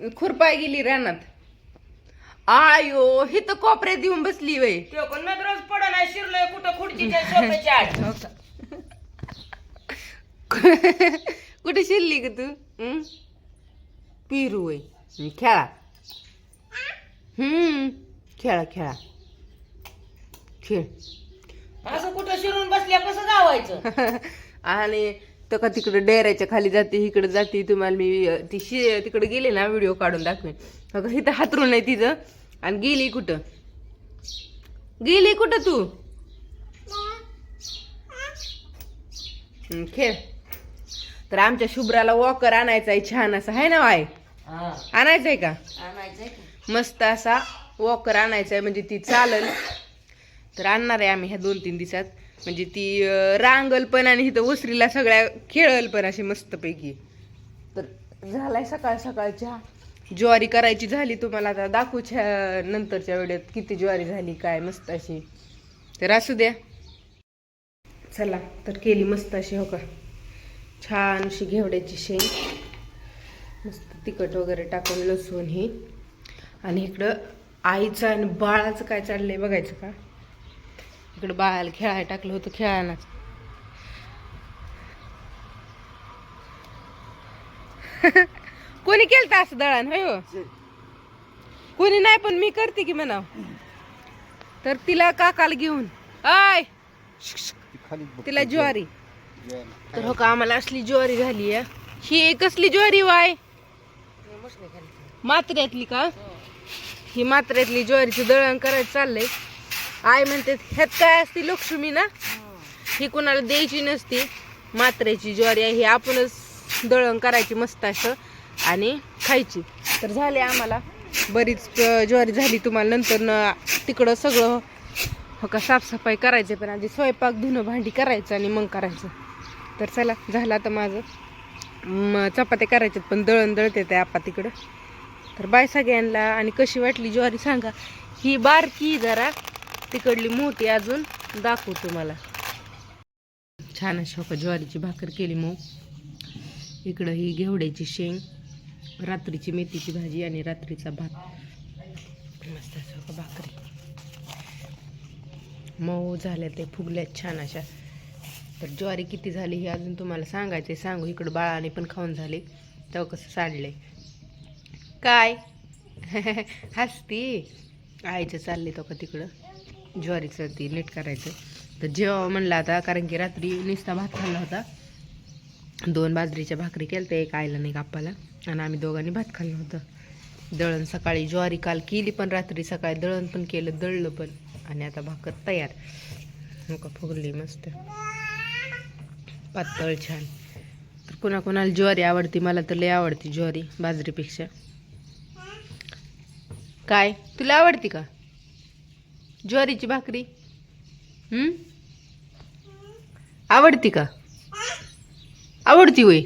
खुरपाय गेली रानात. आयो ही तर कोपऱ्यात येऊन बसली वय. नजरच पड नाही शिरलोय कुठं खुर्चीच्या सोफ्याच्या हो कुठे शिरली ग तू? हं? पिरू वय. हं, खेळा. हम्म खेळा खेळा. खेळ. असं कुठं शिरून बसल्या कसं गावायचं आणि तर का तिकडे डेऱ्याच्या खाली जाते इकडे जाते तुम्हाला मी ती शि तिकडे गेले ना व्हिडिओ काढून दाखवेन. अगं इथं हातरून आहे तिचं. आणि गेली कुठं? गेली कुठं तू? हं, खेळ. तर आमच्या शुभ्राला वॉकर आणायचा आहे छान असा आहे ना वाय आणायचा आहे का? मस्त असा वॉकर आणायचा आहे म्हणजे ती चालल. तर आणणार आहे आम्ही ह्या दोन तीन दिवसात. म्हणजे ती रांगल पण आणि इथं उसरीला सगळ्या खेळल पण अशी मस्तपैकी. तर झालाय सकाळ सकाळच्या. ज्वारी करायची झाली तुम्हाला आता. दाखवूच्या नंतरच्या वेळेत किती ज्वारी झाली काय मस्त अशी. तर असू द्या. चला तर केली मस्त अशी हो का. छान अशी घेवड्याची शेंग. मस्त तिखट वगैरे टाकून लसूण ही. आणि इकडं आईचं आणि बाळाचं काय चाललंय बघायचं का? इकडं बाळाला खेळायला टाकलं होतं खेळायलाच. कोणी केलं असं दळण होय हो? कोणी नाही पण मी करते की म्हणाव. तर तिला काकाला घेऊन. आय! तिला ज्वारी. तर हो का आम्हाला असली ज्वारी झाली ही कसली ज्वारी वाय? मात्र्यातली का? ही मात्र्यातली ज्वारीचं दळण करायचं चाललंय. आई म्हणते ह्यात काय असते लक्ष्मी ना? ही कुणाला द्यायची नसती. मात्र्याची ज्वारी आहे ही आपणच दळण करायची मस्त असं आणि खायची. तर झाले आम्हाला. बरीच ज्वारी झाली तुम्हाला नंतर न तिकडं सगळं हो का साफसफाई करायची पण आधी स्वयंपाक धुणं भांडी करायचं आणि मग करायचं. तर चला झालं आता माझं. म चपात्या करायच्यात पण दळण दळते ते आपा तिकडं. तर बाय सगळ्यांना आणि कशी वाटली ज्वारी सांगा. ही बारकी जरा तिकडली मोठी अजून दाखवू तुम्हाला. छान अशी हो ज्वारीची भाकर केली मग इकडं ही घेवड्याची शेंग रात्रीची मेथीची भाजी आणि रात्रीचा भात. मस्त हो भाकरी. मऊ झाल्या ते फुगल्यात छान अशा. तर ज्वारी किती झाली हे अजून तुम्हाला सांगायचं आहे सांगू इकडं बाळाने पण खाऊन झाले. तेव्हा कसं साडले काय? हसती? आयचं चालले तो का तिकडं? ज्वारीचं ते नीट करायचं. तर जेव्हा म्हणलं आता कारण की रात्री नुसता भात खाल्ला होता. दोन बाजरीच्या भाकरी केल्या त्या एक आयला नाही कापाला आणि आम्ही दोघांनी भात खाल्लं होतं. दळण सकाळी ज्वारी काल केली पण रात्री सकाळी दळण पण केलं दळलं पण. आणि आता भाकर तयार. हो का फुगली मस्त. पातळ छान. तर कुणा कुणाला ज्वारी आवडती मला तर लई आवडती ज्वारी बाजरीपेक्षा. काय? तुला आवडती का? ज्वारीची भाकरी. आवडती का? आवडती होय.